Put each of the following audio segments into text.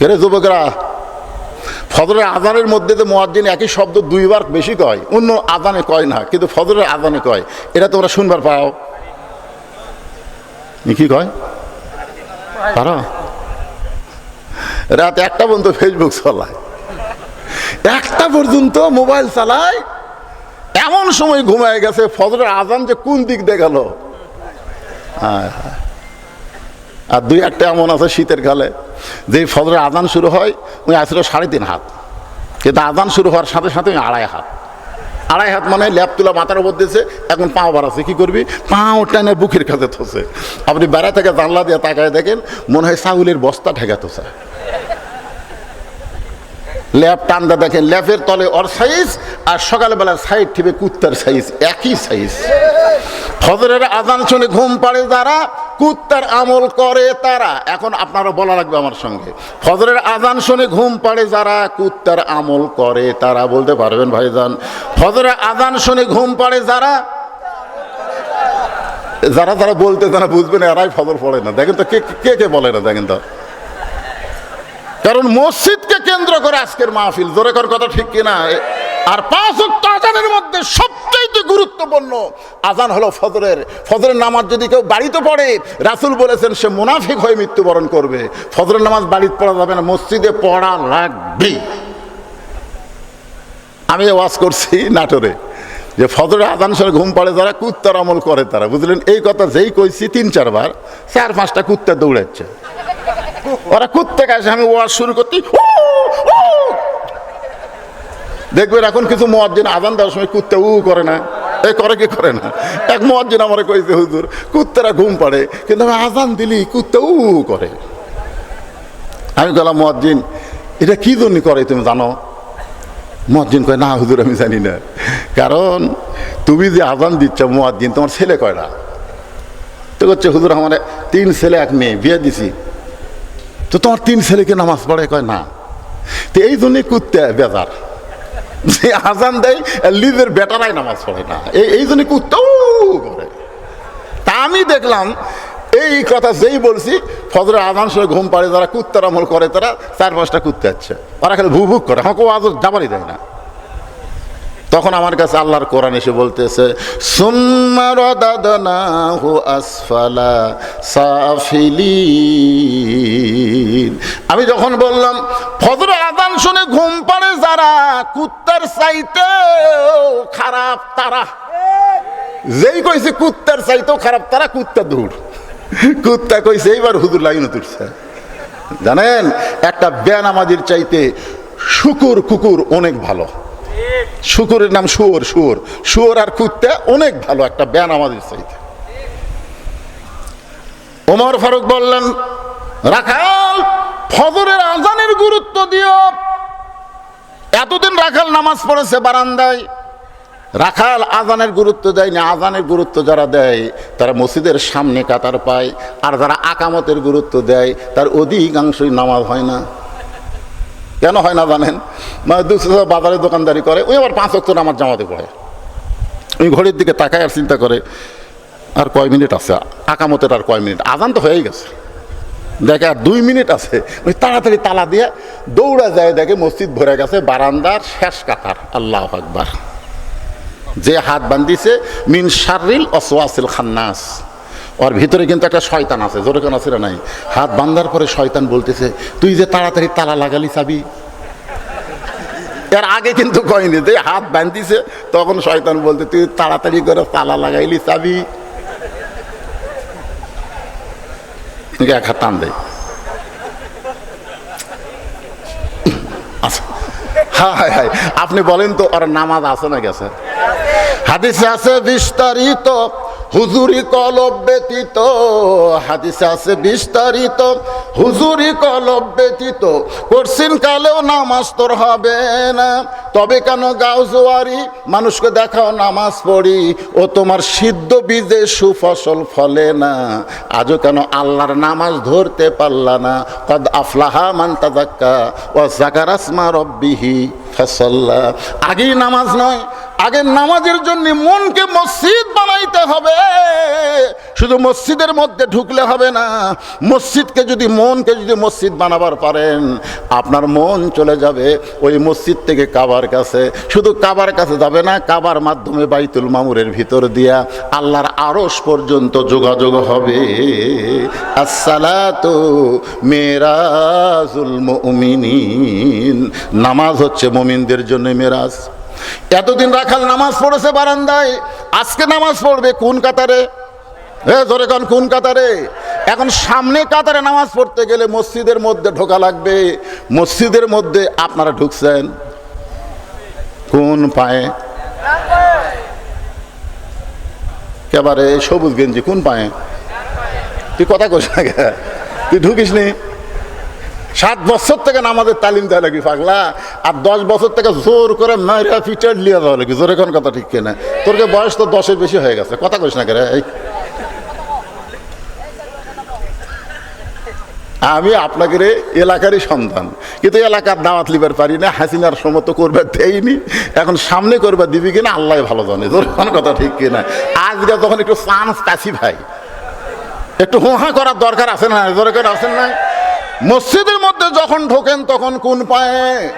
কেরে যুবকরা? ফজরের আজানের মধ্যে তো মোয়াজ্জিন একই শব্দ দুইবার বেশি কয়। অন্য আজানে কয় না, কিন্তু ফজরের আজানে কয়। এটা তোমরা শুনবার পাও। কি কয়? পারো? রাত একটা পর্যন্ত ফেসবুক চালায়। একটা পর্যন্ত মোবাইল চালায়। এমন সময় ঘুমায় গেছে, ফজরের আজান যে কোন দিক দিয়ে গেল? হ্যাঁ হায়। আর দুই একটা এমন আছে শীতের কালে যে ফজরের আদান শুরু হয়, ওই আসছিল সাড়ে তিন হাত। কিন্তু আদান শুরু হওয়ার সাথে সাথে আড়াই হাত। আড়াই হাত মানে ল্যাপ তুলা মাথার উপর দিয়েছে, এখন পাও বাড়াচ্ছে কী করবি? পাও টানে বুকের কাছে থসে আপনি বেড়া থেকে জানলা দিয়ে তাকায় দেখেন, মনে হয় চাউলের বস্তা ঠেকা থসে ল্যাপ টান্দা দেখেন, ল্যাপের তলে অর সাইজ আর সকালবেলা সাইড টিপে কুত্তার সাইজ, একই সাইজ। ফজরের আজান শুনে ঘুম পাড়ে যারা কুত্তার আমল করে তারা। এখন আপনারা বলা লাগবে আমার সঙ্গে। ফজরের আজান শুনে ঘুম পাড়ে যারা কুত্তার আমল করে, তারা বলতে পারবেন ভাইজান, ফজরের আজান শুনে ঘুম পাড়ে যারা যারা যারা বলতে তারা বুঝবেন এরাই ফজর পড়ে না। দেখেন তো কে কে কে বলে না, দেখেন তো। কারণ মসজিদকে কেন্দ্র করে আজকের মাহফিল। জোরে কর কথা ঠিক কিনা? আর পাঁচ ওয়াক্ত আজানের মধ্যে সবচাইতে গুরুত্বপূর্ণ আজান হলো ফজরের। ফজরের নামাজ যদি কেউ বাড়িতে পড়ে, রাসুল বলেছেন সে মুনাফিক হয়ে মৃত্যুবরণ করবে। ফজরের নামাজ বাড়িতে পড়া যাবে না, মসজিদে পড়া লাগবে আমি ওয়াজ করছি নাটোরে, যে ফজরে আজান সরে ঘুম পড়ে যারা কুত্তার আমল করে তারা, বুঝলেন? এই কথা যেই কইছি তিন চারবার, চার পাঁচটা কুত্তা দৌড়াচ্ছে। ওরা কুত্তে কাছে আমি ওয়াজ শুরু করতে। দেখবেন এখন কিছু মোয়াজ্জিন আজান দেওয়ার সময় কুত্তে উ করে না। এ করে কি করে না? এক মোয়াজ্জিন আমার কইছে, হুজুর, কুত্তেরা ঘুম পাড়ে, কিন্তু আমি আজান দিলি কুত্তে উ করে। আমি গেলাম মোয়াজ্জিন, এটা কি জন্য করে তুমি জানো? মোয়াজ্জিন কয়, না হুজুর, আমি জানি না। কারণ তুমি যে আজান দিচ্ছ মোয়াজ্জিন, তোমার ছেলে কয়টা তো করছে হুজুর, আমার তিন ছেলে, এক মেয়ে, বিয়ে দিছি। তো তোমার তিন ছেলেকে নামাজ পড়ে? কয়, না। তো এই জন্যই কুত্তে বেজার। যে আজান দেয় লিজের বেটারাই নামাজ পড়ে না। এই জন্য কুত্তাও করে। তা আমি দেখলাম, এই কথা যেই বলছি, ফজরের আজান সঙ্গে ঘুম পাড়ে, যারা কুত্তার আমল করে, তারা চার পাঁচটা কুত্তে যাচ্ছে তারা খালি ভু ভুক করে। আমাকে আজ যাবারই দেয় না। তখন আমার কাছে আল্লাহর কোরআন এসে বলতেছে আসফালা সাফিলিন। আমি যখন বললাম ফজর আদান শুনে ঘুম পাড়ে যারা, কুত্তার চাইতে খারাপ তারা। যেই কইছে কুত্তার চাইতেও খারাপ তারা, কুত্তা দূর। কুত্তা কইছে, এইবার হুদুর লাইন তুলছে জানেন, একটা বেনামাজির চাইতে শুকুর কুকুর অনেক ভালো। শুকুরের নাম শুয়োর শুয়োর। শুয়োর আর কুত্তা অনেক ভালো একটা ব্যান আমাদের চাইতে। ওমর ফারুক বললেন, রাখাল, ফজরের আজানের গুরুত্ব দিও। এতদিন রাখাল নামাজ পড়েছে বারান্দায়। রাখাল আজানের গুরুত্ব দেয় না আজানের গুরুত্ব যারা দেয়, তারা মসজিদের সামনে কাতার পায়। আর যারা আকামতের গুরুত্ব দেয়, তার অধিকাংশই নামাজ হয় না। কেন হয় না জানেন? মানে দুশো বাজারে দোকানদারি করে, ওই আবার পাঁচ অক্ট আমার জামাতে পড়ে। ওই ঘড়ির দিকে তাকায় আর চিন্তা করে, আর কয় মিনিট আছে? আকামতের আর কয় মিনিট? আজান তো হয়েই গেছে। দেখে আর দুই মিনিট আছে। ওই তাড়াতাড়ি তালা দিয়ে দৌড়া যায়, দেখে মসজিদ ভরে গেছে, বারান্দার শেষ কাতার। আল্লাহ আকবার। যে হাত বান্ধিছে, মিন শারিল অসওয়াসিল খান্নাস। ওর ভিতরে কিন্তু একটা শয়তান আছে, জোরে কেন আছে নাই? হাত বান্ধার পরে শয়তান বলতেছে, তুই যে তাড়াতাড়ি তালা লাগালি চাবি? এর আগে কিন্তু কয়নি, যে হাত বান্ধিছে, তখন শয়তান বলতে, তুই তাড়াতাড়ি করে তালা লাগাইলি চাবি? এক হাত টান দেয় আচ্ছা। হায় হায়, আপনি বলেন তো আর নামাজ আছে না গেছে? হাদিসে আছে, বিস্তারিত হুজুরি কলব ব্যতীত, হাদিসে আছে বিস্তারিত, হুজুরি কলব ব্যতীত করছিন কালেও নামাজ তোর হবে না। তবে কেন গাও জোয়ারি মানুষকে দেখাও নামাজ পড়ি, ও তোমার সিদ্ধ বীজে সুফসল ফলে না। আজও কেন আল্লাহর নামাজ ধরতে পারলা না? কদ আফলাহা মান তাজাক্কা ও জাকারাসমা রব্বিহি ফসল্লা। আগেই নামাজ নয় আগে নামাজের জন্য মনকে মসজিদ বানাইতে হবে। শুধু মসজিদের মধ্যে ঢুকলে হবে না, মসজিদকে যদি মনকে যদি মসজিদ বানাবার পারেন, আপনার মন চলে যাবে ওই মসজিদ থেকে কাবার কাছে। শুধু কাবার কাছে যাবে না, কাবার মাধ্যমে বাইতুল মামুরের ভিতর দিয়া আল্লাহর আরস পর্যন্ত যোগাযোগ হবে। আসসালাতু মেরাজুল মুমিনিন। নামাজ হচ্ছে মুমিনদের জন্য মেরাজ। এতদিন রাখাল নামাজ পড়েছে বারান্দায়, আজকে নামাজ পড়বে কোন কাতারে? এ ধরে কান, কোন কাতারে? এখন সামনে কাতারে নামাজ পড়তে গেলে মসজিদের মধ্যে ঢোকা লাগবে। মসজিদের মধ্যে আপনারা ঢুকছেন। কোন পায়ে? একেবারে সবুজ গেঞ্জি কোন পায়ে? তুই কথা কইস না তুই ঢুকিস নি সাত বছর থেকে নামাজের তালিম দেওয়া লাগি, পাগলা। আর দশ বছর থেকে জোর করে মাইরা ফিচার লিয়ে দেওয়া লাগি, জোরে কোন কথা ঠিক কিনা? তোর বয়স তো দশের বেশি হয়ে গেছে, কথা কইস না কেরে আমি আপনাকে রে এলাকারই সন্তান, কিন্তু এলাকার দাওয়াত লিবার পারি না, হাসিনার সমত করবে দেয়নি এখন সামনে করবে দিবি কিনা, আল্লাহ ভালো জানে তোর কথা ঠিক কিনা। আজকে তখন একটু চান্স কাছি ভাই, একটু হোহা করার দরকার আছে না দরকার আছে না মসজিদের মধ্যে যখন ঢোকেন, তখন কোন পায়ে?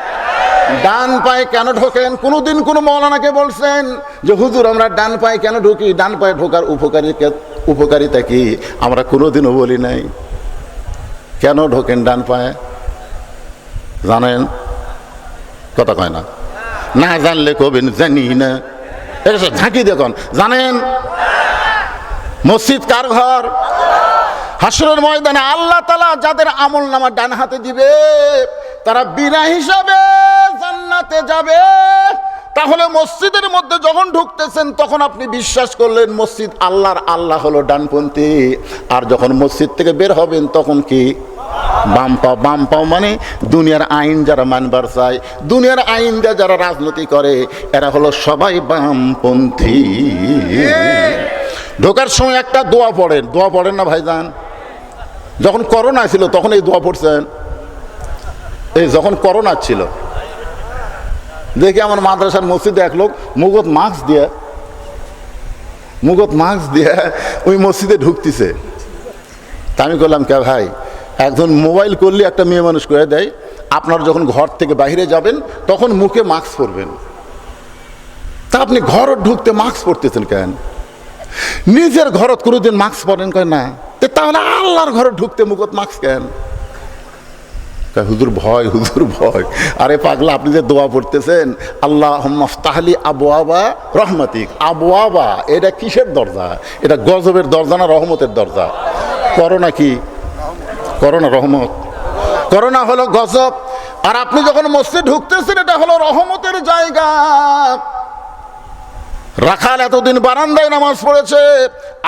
ডান পায়ে কেন ঢোকেন? কোনোদিন কোনো মৌলানাকে বলছেন যে, হুজুর, আমরা ডান পায়ে কেন ঢুকি? ডান পায়ে ঢোকার উপকারী উপকারিতা কি? আমরা কোনোদিনও বলি নাই। কেন ঢোকেন ডান পায়ে? জানেন? কথা কয় না। না জানলে কবেন জানি না। ঝাঁকি দেখুন জানেন? মসজিদ কার ঘর? হাসরের ময়দানে আল্লাহ তালা যাদের আমল নামা ডান হাতে দিবে তারা বিনা হিসাবে জান্নাতে যাবে। তাহলে মসজিদের মধ্যে যখন ঢুকতেছেন তখন আপনি বিশ্বাস করলেন মসজিদ আল্লাহর আল্লাহ হলো ডানপন্থী। আর যখন মসজিদ থেকে বের হবেন তখন কি? বাম পাও বাম পাও মানে দুনিয়ার আইন যারা মানবার চায় দুনিয়ার আইন দিয়ে যারা রাজনীতি করে এরা হলো সবাই বামপন্থী। ঢোকার সময় একটা দোয়া পড়েন। দোয়া পড়েন না ভাইজান? যখন করোনা ছিল, তখন এই দোয়া পড়ছেন? এই যখন করোনা ছিল। দেখি আমার মাদ্রাসার মসজিদে এক লোক মুগত মাস্ক দিয়ে, মুগত মাস্ক দিয়ে ওই মসজিদে ঢুকতেছে। তা আমি করলাম কে ভাই, একজন মোবাইল করলে একটা মেয়ে মানুষ করে দেয়, আপনার যখন ঘর থেকে বাইরে যাবেন, তখন মুখে মাস্ক পরবেন। তা আপনি ঘর ঢুকতে মাস্ক পরতেছেন কেন? নিজের ঘরত কোনোদিন মাস্ক পরেন কেন না? তাহলে আল্লাহর ঘরে ঢুকতে মুখত মাস্ক কেন? হুজুর ভয় হুজুর ভয়। আরে পাগলা, আপনি যে দোয়া পড়তেছেন আল্লাহ মফতাহলি আবু আবা রহমাতিক। আবু আবা এটা কিসের দরজা? এটা গজবের দরজা না রহমতের দরজা? করোনা কি? করোনা রহমত। করোনা হলো গজব। আর আপনি যখন মসজিদ ঢুকতেছেন, এটা হলো রহমতের জায়গা। রাখাল এতদিন বারান্দায় নামাজ পড়েছে।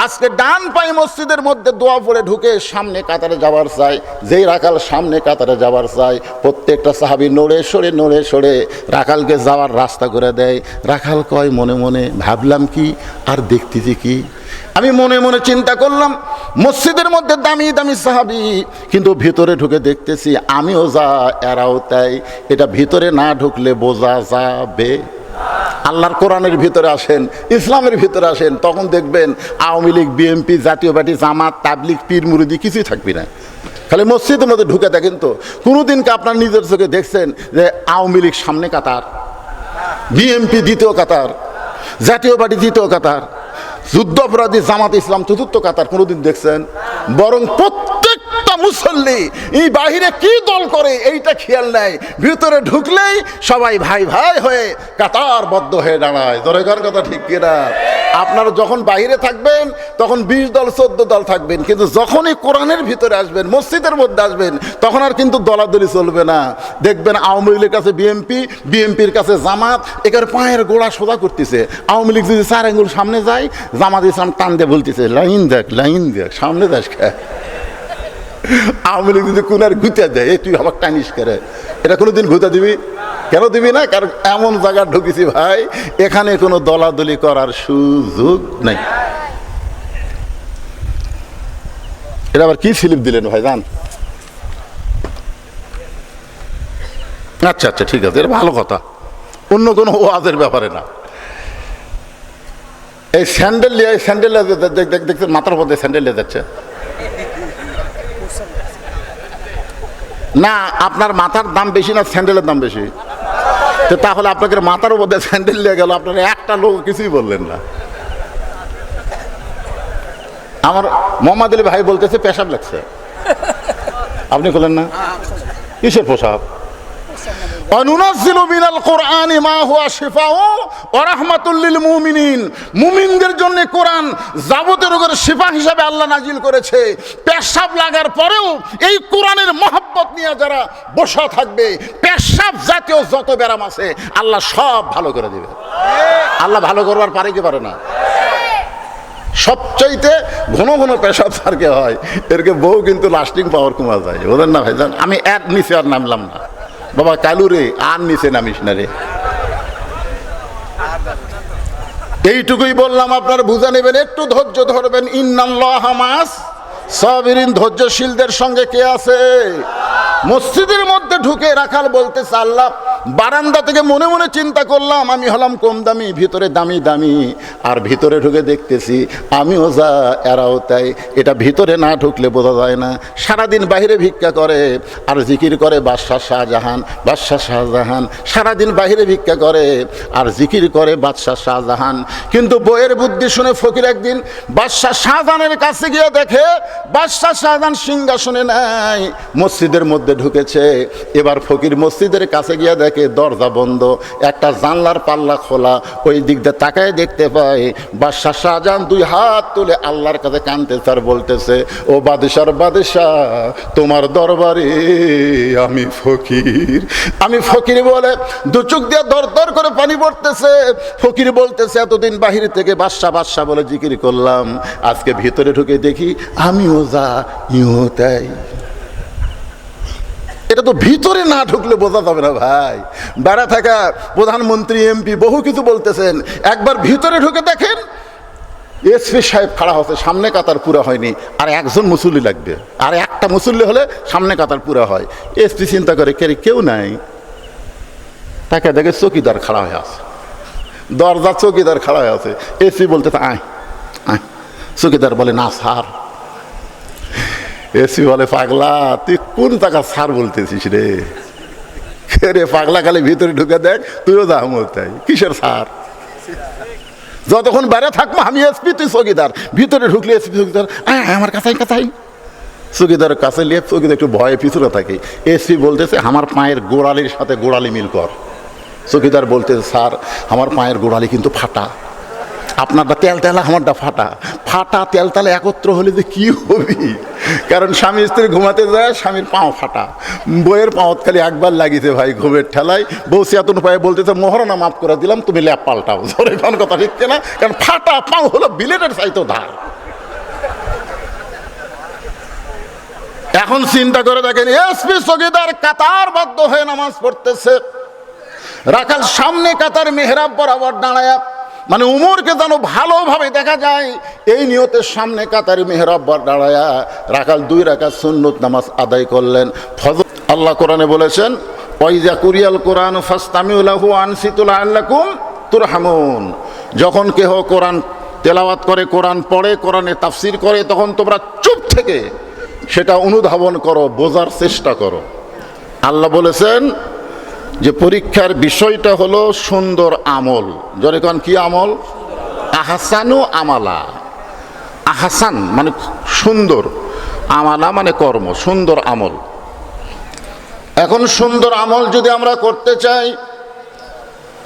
আজকে ডান পাই মসজিদের মধ্যে দোয়া পড়ে ঢুকে সামনে কাতারে যাবার চাই। যেই রাখাল সামনে কাতারে যাবার চাই, প্রত্যেকটা সাহাবি নড়ে সরে নড়ে সরে রাখালকে যাওয়ার রাস্তা করে দেয়। রাখাল কয়, মনে মনে ভাবলাম কি আর দেখতেছি কি? আমি মনে মনে চিন্তা করলাম, মসজিদের মধ্যে দামি দামি সাহাবি, কিন্তু ভিতরে ঢুকে দেখতেছি আমিও যা, এরাও তাই। এটা ভিতরে না ঢুকলে বোঝা যাবে। আল্লাহর কোরআনের ভিতরে আসেন, ইসলামের ভিতরে আসেন, তখন দেখবেন আওয়ামী লীগ, বিএনপি, জাতীয় পার্টি, জামাত তাবলিক পীর, মুরিদি কিছুই থাকবি না। খালি মসজিদের মধ্যে ঢুকে দেখেন তো কোনোদিন কি আপনার নিজের চোখে দেখছেন যে আওয়ামী লীগ সামনে কাতার, বিএনপি দ্বিতীয় কাতার, জাতীয় পার্টি দ্বিতীয় কাতার যুদ্ধ অপরাধী জামাত ইসলাম চতুর্থ কাতার কোনোদিন দেখছেন? বরং প্রত্যেকটা মুসল্লি? এই বাহিরে কি দল করে? এইটা খেয়াল নেয় ভিতরে ঢুকলেই সবাই ভাই ভাই হয়ে কাতারবদ্ধ হয়ে দাঁড়ায়। দরকার কথা ঠিক কিনা? আপনারা যখন বাহিরে থাকবেন, তখন বিশ দল, চোদ্দ দল থাকবেন। কিন্তু যখনই কোরআনের ভিতরে আসবেন, মসজিদের মধ্যে আসবেন, তখন আর কিন্তু দলাদলি চলবে না। দেখবেন আওয়ামী লীগের কাছে বিএনপি, বিএনপির কাছে জামাত এখানে পায়ের গোড়া সোজা করতেছে। আওয়ামী লীগ যদি চার আঙ্গুল সামনে যায়, জামাত ইসলাম টান দিয়ে বলতেছে, লাইন দেখ লাইন দেখ, সামনে যাস খা আওয়ামী লীগ যদি কোনার ঘুতে দেয়, "এই তুই আমার টানিস করে? এটা কোনোদিন ঘুতে দিবি? কেন দিবি না? কারণ এমন জায়গা ঢুকেছি ভাই, এখানে কোনো দলাদলি করার সুযোগ নাই। এটা আবার কি স্লিপ দিলেন ভাই, জান? আচ্ছা আচ্ছা ঠিক আছে, এটা ভালো কথা। অন্য কোনো ওয়াজের ব্যাপারে না। এই স্যান্ডেল নিয়ে স্যান্ডেল দেখতে মাথার মধ্যে স্যান্ডেল নিয়ে যাচ্ছে। না, আপনার মাথার দাম বেশি না, স্যান্ডেলের দাম বেশি। তো তাহলে আপনাকে মাথার মধ্যে স্যান্ডেল নিয়ে গেল, আপনার একটা লোক কিছুই বললেন না। আমার মোহাম্মদ ভাই বলতেছে, পেশাব লাগছে আপনি বললেন না? কিসের পোশাক অনুনাজ্জিলু মিনাল কোরআনি মা হুয়া শিফাউ ওয়া রাহমাতুল মুমিনিন। মুমিনদের জন্য কোরআন যাবতীয় রোগের শিফা হিসাবে আল্লাহ নাজিল করেছে। পেশাব লাগার পরেও এই কোরআনের মহব্বত নিয়ে যারা বসা থাকবে, পেশাব জাতীয় যত ব্যারাম আছে, আল্লাহ সব ভালো করে দিবে। আল্লাহ ভালো করবার পারে কি পারে না? সবচাইতে ঘন ঘন পেশাব সারকে হয়। এরকে বউ কিন্তু লাস্টিং পাওয়ার কমা যায়। ওদের না ভাইজান? আমি এক নিচে আর নামলাম না। বাবা, চালু রে, আর নিচে না রে। এইটুকুই বললাম, আপনার বুঝা নেবেন, একটু ধৈর্য ধরবেন। ইন্নাল্লাহ হামাস সাবিরিন ধৈর্যশীলদের সঙ্গে কে আছে? মসজিদের মধ্যে ঢুকে রাখাল বলতেছে, আল্লাহ, বারান্দা থেকে মনে মনে চিন্তা করলাম, আমি হলাম কম দামি, ভিতরে দামি দামি। আর ভিতরে ঢুকে দেখতেছি, আমিও যা, এরাও তাই। এটা ভিতরে না ঢুকলে বোঝা যায় না। সারাদিন বাইরে ভিক্ষা করে, আর জিকির করে, বাদশাহ শাহজাহান বাদশাহ শাহজাহান। সারাদিন বাইরে ভিক্ষা করে, আর জিকির করে, বাদশাহ শাহজাহান। কিন্তু বইয়ের বুদ্ধি শুনে ফকির একদিন বাদশাহ শাহজাহানের কাছে গিয়ে দেখে, বাদশাহ শাহজাহান সিংহাসনে নাই। মসজিদের মধ্যে ঢুকেছে, এবার ফকির মসজিদের কাছে গিয়ে দেখে দরজা বন্ধ, একটা জানলার পাল্লা খোলা, ওই দিক দিয়ে তাকায় দেখতে পায়, বাদশাহ শাহজাহান দুই হাত তুলে আল্লাহর কাছে কানতে স্যার বলতেছে, ও বাদশার বাদশাহ, তোমার দরবারে আমি ফকির। আমি ফকির বলে দু চোখ দিয়ে দর দর করে পানি পড়তেছে। ফকির বলতেছে, এতদিন বাহির থেকে বাদশা বাদশা বলে জিকির করলাম, আজকে ভিতরে ঢুকে দেখি আমিও যা, ইও তাই। এটা তো ভিতরে না ঢুকলে বোঝা যাবে না ভাই। বেড়া থাকা প্রধানমন্ত্রী, এমপি বহু কিছু বলতেছেন। একবার ভিতরে ঢুকে দেখেন, এসপি সাহেব খাড়া হচ্ছে, সামনে কাতার পুরা হয়নি। আর একজন মুসল্লি লাগবে। আর একটা মুসল্লি হলে সামনে কাতার পুরা হয়। এসপি চিন্তা করে, কে কেউ নাই? তাকে দেখে চকিদার খাড়া হয়ে আছে। দরজা চকিদার খাড়া হয়ে আছে। এসপি বলতে আয় আয়। চকিদার বলে, না, স্যার। এসি বলে পাগলা, তুই কোন টাকা সার বলতেছিস রে? রে পাগলা, খালি ভিতরে ঢুকে দেখ, তুইও যা তাই। কিসের সার যতক্ষণ বাইরে থাকব, আমি এসপি, তুই চকিদার। ভিতরে ঢুকলে এসপি, চকিদার। আমার কাছাই কাছাই। চকিদারের কাছে লিয়ে চকিদার একটু ভয়ে পিছনে থাকে। এসপি বলতেছে, আমার পায়ের গোড়ালির সাথে গোড়ালি মিল কর। চকিদার বলতেছে, স্যার, আমার পায়ের গোড়ালি কিন্তু ফাটা। আপনারটা তেলতেলা আমারটা ফাটা। ফাটা তেলতেলা একত্র হলে যে কি হবি? কারণ স্বামী স্ত্রী ঘুমাতে যায়, স্বামীর পাও ফাটা। বইয়ের পাওত খালি একবার লাগিয়েছে ভাই ঘুমের ঠেলায়। বউ চেতন পায়ে বলতেছে মহারণা মাফ করে দিলাম, তুমি ল্যাপ পাল্টাও। ধরে কোন কথা ঠিক না কারণ ফাটা পাও হলো বিলেটের চাইতো ধার। এখন চিন্তা করে দেখেন এসপি সগিদার কাতার বাধ্য হয়ে নামাজ পড়তেছে। রাখাল সামনে কাতার মেহরাব বরাবর দাঁড়ায় মানে উমরকে যেন ভালোভাবে দেখা যায়, এই নিয়তের সামনে কাতারি মেহরাব বর দাঁড়ায়া রাখাল দুই রাখা সুন্নত নামাজ আদায় করলেন। ফজর আল্লাহ কোরআনে বলেছেন, ওয়াইজা কুরিয়াল কোরআন ফাস্তামিউলাহু আনসিতুল আল্লাকুম তুরহামুন। যখন কেহ কোরআন তেলাওয়াত করে, কোরআন পড়ে, কোরআনে তাফসির করে, তখন তোমরা চুপ থেকে সেটা অনুধাবন করো, বোঝার চেষ্টা করো। আল্লাহ বলেছেন যে পরীক্ষার বিষয়টা হলো সুন্দর আমল। কন, কি আমল? আহাসানু আমালা। আহাসান মানে সুন্দর, আমালা মানে কর্ম, সুন্দর আমল। এখন সুন্দর আমল যদি আমরা করতে চাই,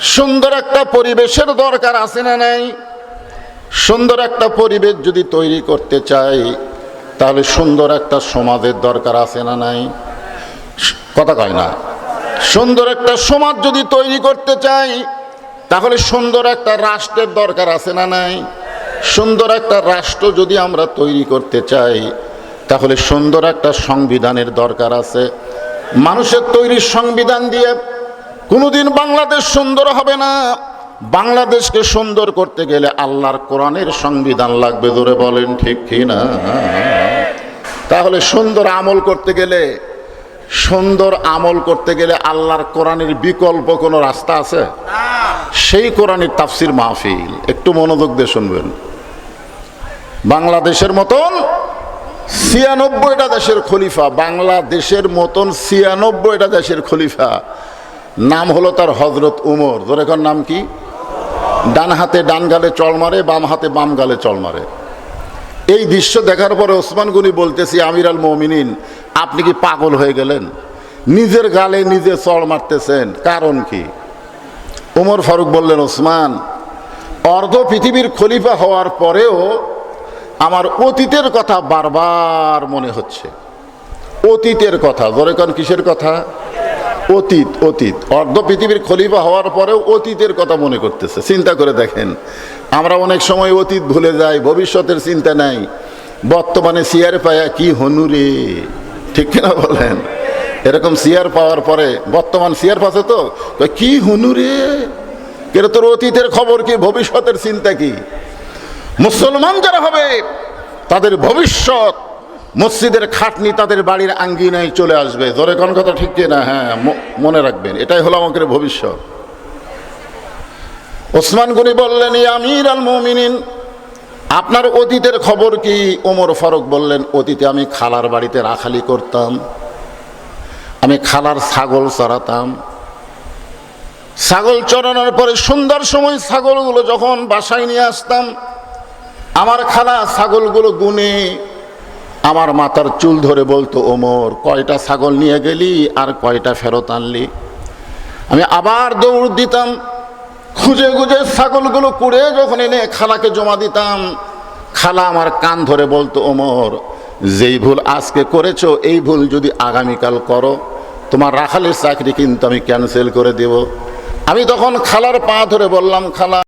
সুন্দর একটা পরিবেশের দরকার আছে না নাই? সুন্দর একটা পরিবেশ যদি তৈরি করতে চাই, তাহলে সুন্দর একটা সমাজের দরকার আছে না নাই? কথা কয় না। সুন্দর একটা সমাজ যদি তৈরি করতে চাই, তাহলে সুন্দর একটা রাষ্ট্রের দরকার আছে না নাই? সুন্দর একটা রাষ্ট্র যদি আমরা তৈরি করতে চাই, তাহলে সুন্দর একটা সংবিধানের দরকার আছে। মানুষের তৈরি সংবিধান দিয়ে কোনোদিন বাংলাদেশ সুন্দর হবে না। বাংলাদেশকে সুন্দর করতে গেলে আল্লাহর কোরআনের সংবিধান লাগবে ধরে বলেন ঠিক কি না তাহলে সুন্দর আমল করতে গেলে সুন্দর আমল করতে গেলে আল্লাহর কোরআনের বিকল্প কোনো রাস্তা আছে? সেই কোরআনের তাফসির মাহফিল। একটু মনোযোগ দিয়ে শুনবেন। বাংলাদেশের মতন ছিয়ানব্বইটা দেশের খলিফা, বাংলাদেশের মতন ছিয়ানব্বইটা দেশের খলিফা। নাম হলো তার হজরত উমর। জোরেখার নাম কি? ডান হাতে ডান গালে চল মারে, বাম হাতে বাম গালে চল মারে। এই দৃশ্য দেখার পরে ওসমান গনি বলতেছি আমির আল মমিনিন, আপনি কি পাগল হয়ে গেলেন? নিজের গালে নিজে চড় মারতেছেন, কারণ কি? ওমর ফারুক বললেন, ওসমান, অর্ধ পৃথিবীর খলিফা হওয়ার পরেও আমার অতীতের কথা বারবার মনে হচ্ছে। অতীতের কথা কারণ কিসের কথা? অতীত অতীত। অর্ধ পৃথিবীর খলিফা হওয়ার পরেও অতীতের কথা মনে করতেছে। চিন্তা করে দেখেন। আমরা অনেক সময় অতীত ভুলে যাই, ভবিষ্যতের চিন্তা নাই। বর্তমানে সিয়ার পায়া কি হনুরে ঠিক কিনা বলেন? এরকম সিয়ার পাওয়ার পরে, বর্তমান সিয়ার পাশে তো? কি হনুরে কেন তোর অতীতের খবর কি, ভবিষ্যতের চিন্তা কি? মুসলমান যারা হবে, তাদের ভবিষ্যৎ মসজিদের খাটনি তাদের বাড়ির আঙ্গিনায় চলে আসবে। ধরে কোন কথা ঠিক না হ্যাঁ মনে রাখবেন, এটাই হলো আমাদের ভবিষ্যৎ। ওসমান গনি বললেন, "ই আমির আল মমিনিন, আপনার অতীতের খবর কি? ওমর ফারুক বললেন, অতীতে আমি খালার বাড়িতে রাখালি করতাম। আমি খালার ছাগল চড়াতাম। ছাগল চড়ানোর পরে সুন্দর সময় ছাগলগুলো যখন বাসায় নিয়ে আসতাম, আমার খালা ছাগলগুলো গুনে আমার মাথার চুল ধরে বলতো, ওমর, কয়টা ছাগল নিয়ে গেলি আর কয়টা ফেরত আনলি? আমি আবার দৌড় দিতাম, খুঁজে খুঁজে ছাগলগুলো কুড়ে যখন এনে খালাকে জমা দিতাম, খালা আমার কান ধরে বলতো, ওমর, যেই ভুল আজকে করেছ, এই ভুল যদি আগামীকাল করো, তোমার রাখালের চাকরি কিন্তু আমি ক্যান্সেল করে দেব। আমি তখন খালার পা ধরে বললাম, খালা